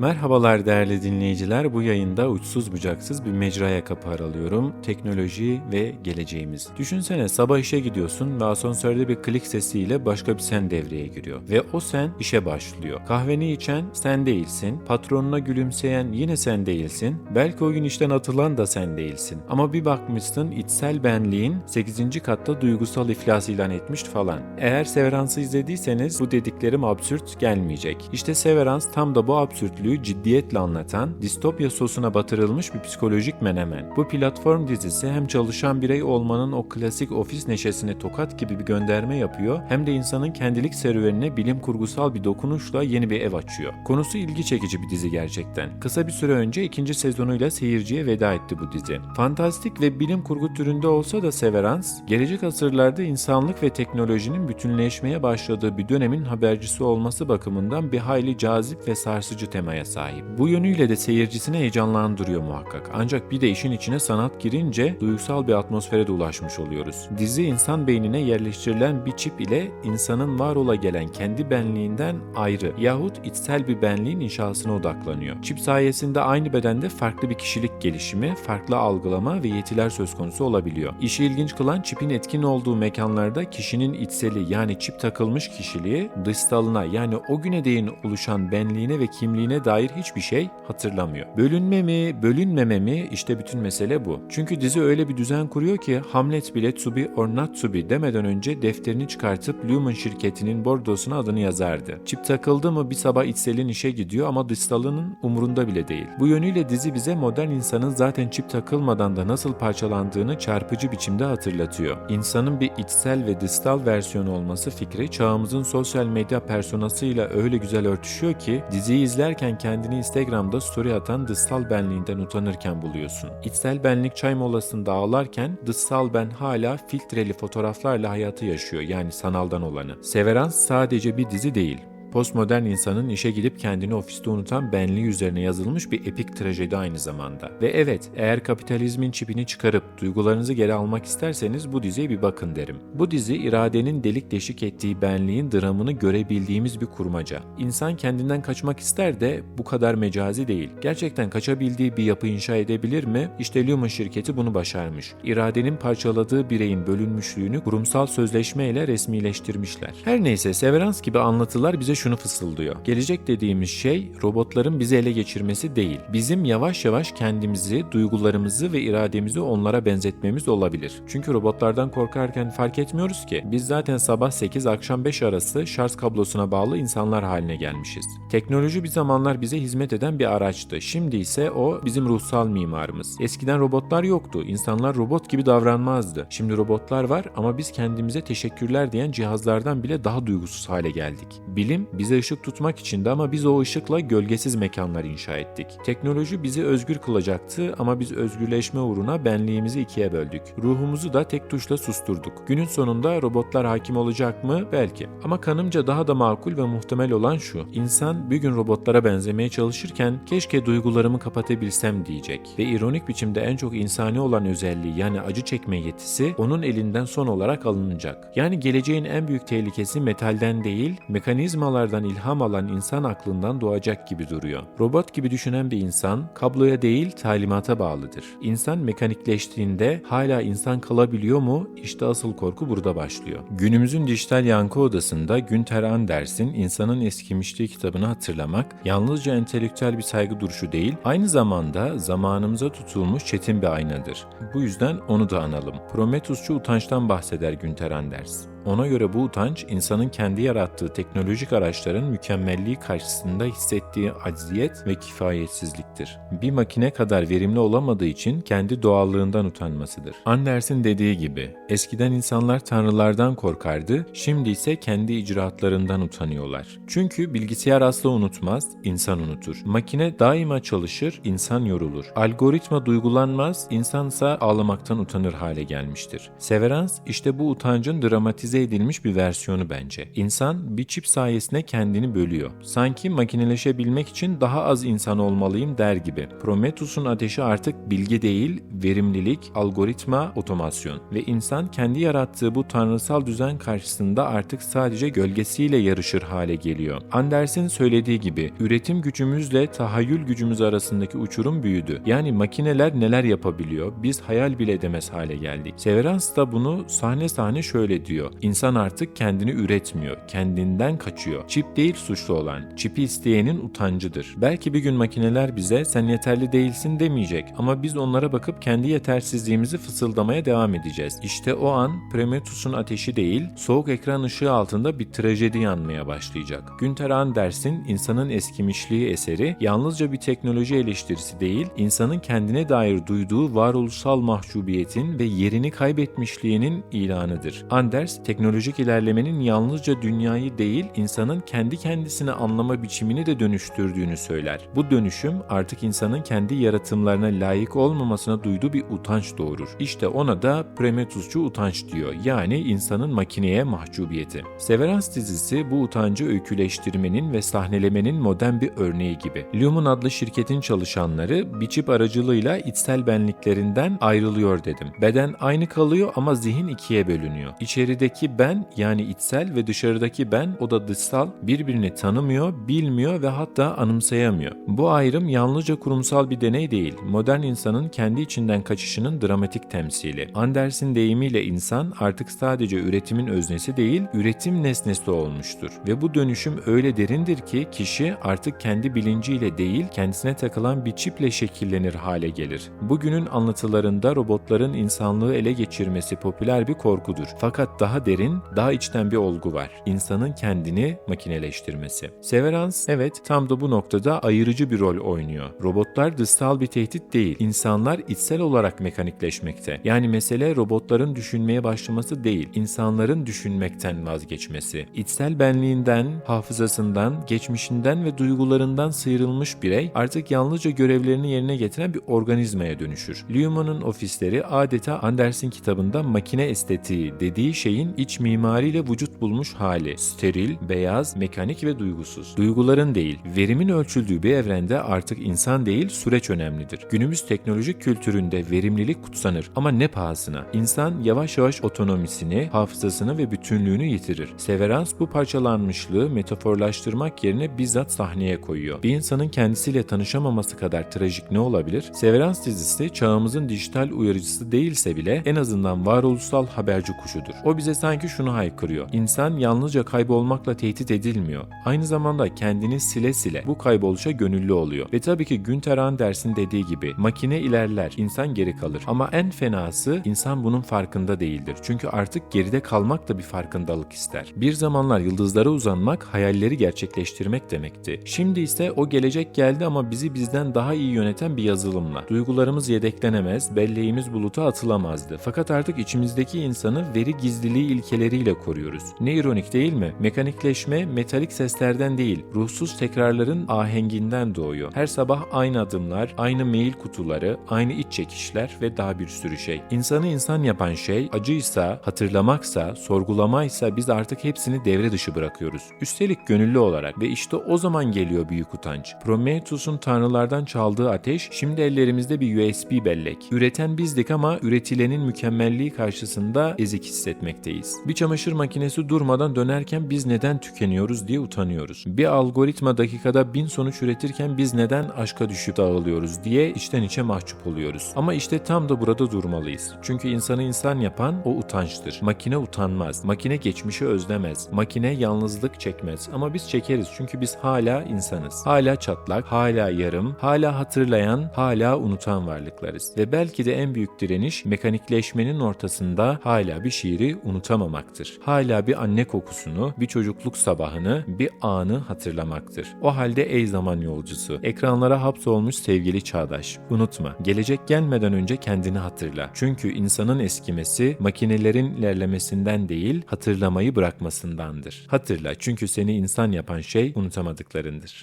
Merhabalar değerli dinleyiciler. Bu yayında uçsuz bucaksız bir mecraya kapı aralıyorum. Teknoloji ve geleceğimiz. Düşünsene sabah işe gidiyorsun ve asansörde bir klik sesiyle başka bir sen devreye giriyor. Ve o sen işe başlıyor. Kahveni içen sen değilsin. Patronuna gülümseyen yine sen değilsin. Belki o gün işten atılan da sen değilsin. Ama bir bakmışsın içsel benliğin 8. katta duygusal iflas ilan etmiş falan. Eğer Severans'ı izlediyseniz bu dediklerim absürt gelmeyecek. İşte Severans tam da bu absürtlüğü ciddiyetle anlatan, distopya sosuna batırılmış bir psikolojik menemen. Bu platform dizisi hem çalışan birey olmanın o klasik ofis neşesine tokat gibi bir gönderme yapıyor, hem de insanın kendilik serüvenine bilim kurgusal bir dokunuşla yeni bir ev açıyor. Konusu ilgi çekici bir dizi gerçekten. Kısa bir süre önce ikinci sezonuyla seyirciye veda etti bu dizi. Fantastik ve bilim kurgu türünde olsa da Severance, gelecek asırlarda insanlık ve teknolojinin bütünleşmeye başladığı bir dönemin habercisi olması bakımından bir hayli cazip ve sarsıcı temaya sahip. Bu yönüyle de seyircisini heyecanlandırıyor muhakkak. Ancak bir de işin içine sanat girince duygusal bir atmosfere de ulaşmış oluyoruz. Dizi insan beynine yerleştirilen bir çip ile insanın var ola gelen kendi benliğinden ayrı yahut içsel bir benliğin inşasına odaklanıyor. Çip sayesinde aynı bedende farklı bir kişilik gelişimi, farklı algılama ve yetiler söz konusu olabiliyor. İşi ilginç kılan çipin etkin olduğu mekanlarda kişinin içseli yani çip takılmış kişiliği dışsalına yani o güne değin oluşan benliğine ve kimliğine dair hiçbir şey hatırlamıyor. Bölünme mi, bölünmeme mi işte bütün mesele bu. Çünkü dizi öyle bir düzen kuruyor ki Hamlet bile to be or not to be demeden önce defterini çıkartıp Lumen şirketinin bordosuna adını yazardı. Çip takıldı mı bir sabah içselin işe gidiyor ama dışsalının umurunda bile değil. Bu yönüyle dizi bize modern insanın zaten çip takılmadan da nasıl parçalandığını çarpıcı biçimde hatırlatıyor. İnsanın bir içsel ve dışsal versiyonu olması fikri çağımızın sosyal medya personasıyla öyle güzel örtüşüyor ki diziyi izlerken kendini Instagram'da story atan dışsal benliğinden utanırken buluyorsun. İçsel benlik çay molasında ağlarken dışsal ben hala filtreli fotoğraflarla hayatı yaşıyor yani sanaldan olanı. Severance sadece bir dizi değil. Postmodern insanın işe gidip kendini ofiste unutan benliği üzerine yazılmış bir epik trajedi aynı zamanda. Ve evet, eğer kapitalizmin çipini çıkarıp duygularınızı geri almak isterseniz bu diziye bir bakın derim. Bu dizi iradenin delik deşik ettiği benliğin dramını görebildiğimiz bir kurmaca. İnsan kendinden kaçmak ister de bu kadar mecazi değil. Gerçekten kaçabildiği bir yapı inşa edebilir mi? İşte Lumen şirketi bunu başarmış. İradenin parçaladığı bireyin bölünmüşlüğünü kurumsal sözleşmeyle resmileştirmişler. Her neyse Severance gibi anlatılar bize şunu fısıldıyor. Gelecek dediğimiz şey robotların bizi ele geçirmesi değil. Bizim yavaş yavaş kendimizi, duygularımızı ve irademizi onlara benzetmemiz olabilir. Çünkü robotlardan korkarken fark etmiyoruz ki biz zaten sabah 8 akşam 5 arası şarj kablosuna bağlı insanlar haline gelmişiz. Teknoloji bir zamanlar bize hizmet eden bir araçtı. Şimdi ise o bizim ruhsal mimarımız. Eskiden robotlar yoktu. İnsanlar robot gibi davranmazdı. Şimdi robotlar var ama biz kendimize teşekkürler diyen cihazlardan bile daha duygusuz hale geldik. Bilim bize ışık tutmak içindi ama biz o ışıkla gölgesiz mekanlar inşa ettik. Teknoloji bizi özgür kılacaktı ama biz özgürleşme uğruna benliğimizi ikiye böldük. Ruhumuzu da tek tuşla susturduk. Günün sonunda robotlar hakim olacak mı? Belki. Ama kanımca daha da makul ve muhtemel olan şu. İnsan bir gün robotlara benzemeye çalışırken keşke duygularımı kapatabilsem diyecek. Ve ironik biçimde en çok insani olan özelliği yani acı çekme yetisi onun elinden son olarak alınacak. Yani geleceğin en büyük tehlikesi metalden değil, mekanizmalardan ilham alan insan aklından doğacak gibi duruyor. Robot gibi düşünen bir insan kabloya değil talimata bağlıdır. İnsan mekanikleştiğinde hala insan kalabiliyor mu? İşte asıl korku burada başlıyor. Günümüzün dijital yankı odasında Günter Anders'in İnsanın Eskimişliği kitabını hatırlamak yalnızca entelektüel bir saygı duruşu değil, aynı zamanda zamanımıza tutulmuş çetin bir aynadır. Bu yüzden onu da analım. Prometheusçu utançtan bahseder Günter Anders. Ona göre bu utanç insanın kendi yarattığı teknolojik araçların mükemmelliği karşısında hissettiği acziyet ve kifayetsizliktir. Bir makine kadar verimli olamadığı için kendi doğallığından utanmasıdır. Anders'in dediği gibi eskiden insanlar tanrılardan korkardı, şimdi ise kendi icraatlarından utanıyorlar. Çünkü bilgisayar asla unutmaz, insan unutur. Makine daima çalışır, insan yorulur. Algoritma duygulanmaz, insansa ağlamaktan utanır hale gelmiştir. Severance işte bu utancın dramatize robotize edilmiş bir versiyonu bence. İnsan bir çip sayesinde kendini bölüyor. Sanki makineleşebilmek için daha az insan olmalıyım der gibi. Prometheus'un ateşi artık bilgi değil, verimlilik, algoritma, otomasyon ve insan kendi yarattığı bu tanrısal düzen karşısında artık sadece gölgesiyle yarışır hale geliyor. Anders'in söylediği gibi üretim gücümüzle tahayyül gücümüz arasındaki uçurum büyüdü. Yani makineler neler yapabiliyor biz hayal bile edemez hale geldik. Severance da bunu sahne sahne şöyle diyor. İnsan artık kendini üretmiyor, kendinden kaçıyor. Çip değil suçlu olan, çipi isteyenin utancıdır. Belki bir gün makineler bize sen yeterli değilsin demeyecek ama biz onlara bakıp kendi yetersizliğimizi fısıldamaya devam edeceğiz. İşte o an Prometheus'un ateşi değil, soğuk ekran ışığı altında bir trajedi yanmaya başlayacak. Günter Anders'in insanın eskimişliği eseri yalnızca bir teknoloji eleştirisi değil, insanın kendine dair duyduğu varoluşsal mahcubiyetin ve yerini kaybetmişliğinin ilanıdır. Anders, teknolojik ilerlemenin yalnızca dünyayı değil, insanın kendi kendisini anlama biçimini de dönüştürdüğünü söyler. Bu dönüşüm artık insanın kendi yaratımlarına layık olmamasına duyduğu bir utanç doğurur. İşte ona da Prometheusçu utanç diyor. Yani insanın makineye mahcubiyeti. Severance dizisi bu utancı öyküleştirmenin ve sahnelemenin modern bir örneği gibi. Lumen adlı şirketin çalışanları bir çip aracılığıyla içsel benliklerinden ayrılıyor dedim. Beden aynı kalıyor ama zihin ikiye bölünüyor. İçerideki ben yani içsel ve dışarıdaki ben o da dışsal birbirini tanımıyor, bilmiyor ve hatta anımsayamıyor. Bu ayrım yalnızca kurumsal bir deney değil, modern insanın kendi içinden kaçışının dramatik temsili. Anders'in deyimiyle insan artık sadece üretimin öznesi değil, üretim nesnesi olmuştur. Ve bu dönüşüm öyle derindir ki kişi artık kendi bilinciyle değil, kendisine takılan bir çiple şekillenir hale gelir. Bugünün anlatılarında robotların insanlığı ele geçirmesi popüler bir korkudur. Fakat daha derin, daha içten bir olgu var. İnsanın kendini makineleştirmesi. Severance evet tam da bu noktada ayırıcı bir rol oynuyor. Robotlar dışsal bir tehdit değil, insanlar içsel olarak mekanikleşmekte. Yani mesele robotların düşünmeye başlaması değil, insanların düşünmekten vazgeçmesi. İçsel benliğinden, hafızasından, geçmişinden ve duygularından sıyrılmış birey artık yalnızca görevlerini yerine getiren bir organizmaya dönüşür. Luhmann'ın ofisleri adeta Anders'in kitabında makine estetiği dediği şeyin iç mimariyle vücut bulmuş hali. Steril, beyaz, mekanik ve duygusuz. Duyguların değil, verimin ölçüldüğü bir evrende artık insan değil süreç önemlidir. Günümüz teknolojik kültüründe verimlilik kutsanır ama ne pahasına? İnsan yavaş yavaş otonomisini, hafızasını ve bütünlüğünü yitirir. Severance bu parçalanmışlığı metaforlaştırmak yerine bizzat sahneye koyuyor. Bir insanın kendisiyle tanışamaması kadar trajik ne olabilir? Severance dizisi çağımızın dijital uyarıcısı değilse bile en azından varoluşsal haberci kuşudur. O bize sanki şunu haykırıyor. İnsan yalnızca kaybolmakla tehdit edilmiyor. Aynı zamanda kendini sile sile bu kayboluşa gönüllü oluyor. Ve tabii ki Günter Anders'in dediği gibi makine ilerler, insan geri kalır. Ama en fenası insan bunun farkında değildir. Çünkü artık geride kalmak da bir farkındalık ister. Bir zamanlar yıldızlara uzanmak, hayalleri gerçekleştirmek demekti. Şimdi ise o gelecek geldi ama bizi bizden daha iyi yöneten bir yazılımla. Duygularımız yedeklenemez, belleğimiz buluta atılamazdı. Fakat artık içimizdeki insanı veri gizliliği ilkeleriyle koruyoruz. Ne ironik değil mi? Mekanikleşme metalik seslerden değil, ruhsuz tekrarların ahenginden doğuyor. Her sabah aynı adımlar, aynı mail kutuları, aynı iç çekişler ve daha bir sürü şey. İnsanı insan yapan şey acıysa, hatırlamaksa, sorgulamaysa biz artık hepsini devre dışı bırakıyoruz. Üstelik gönüllü olarak ve işte o zaman geliyor büyük utanç. Prometheus'un tanrılardan çaldığı ateş şimdi ellerimizde bir USB bellek. Üreten bizdik ama üretilenin mükemmelliği karşısında ezik hissetmekteyiz. Bir çamaşır makinesi durmadan dönerken biz neden tükeniyoruz diye utanıyoruz. Bir algoritma dakikada bin sonuç üretirken biz neden aşka düşüp dağılıyoruz diye içten içe mahcup oluyoruz. Ama işte tam da burada durmalıyız. Çünkü insanı insan yapan o utançtır. Makine utanmaz. Makine geçmişi özlemez. Makine yalnızlık çekmez. Ama biz çekeriz çünkü biz hala insanız. Hala çatlak, hala yarım, hala hatırlayan, hala unutan varlıklarız. Ve belki de en büyük direniş mekanikleşmenin ortasında hala bir şiiri unutamamaktır. Hala bir anne kokusunu, bir çocukluk sabahını, bir anı hatırlamaktır. O halde ey zaman yolcusu, ekranlara hapsolmuş sevgili çağdaş, unutma, gelecek gelmeden önce kendini hatırla. Çünkü insanın eskimesi makinelerin ilerlemesinden değil, hatırlamayı bırakmasındandır. Hatırla çünkü seni insan yapan şey unutamadıklarındır.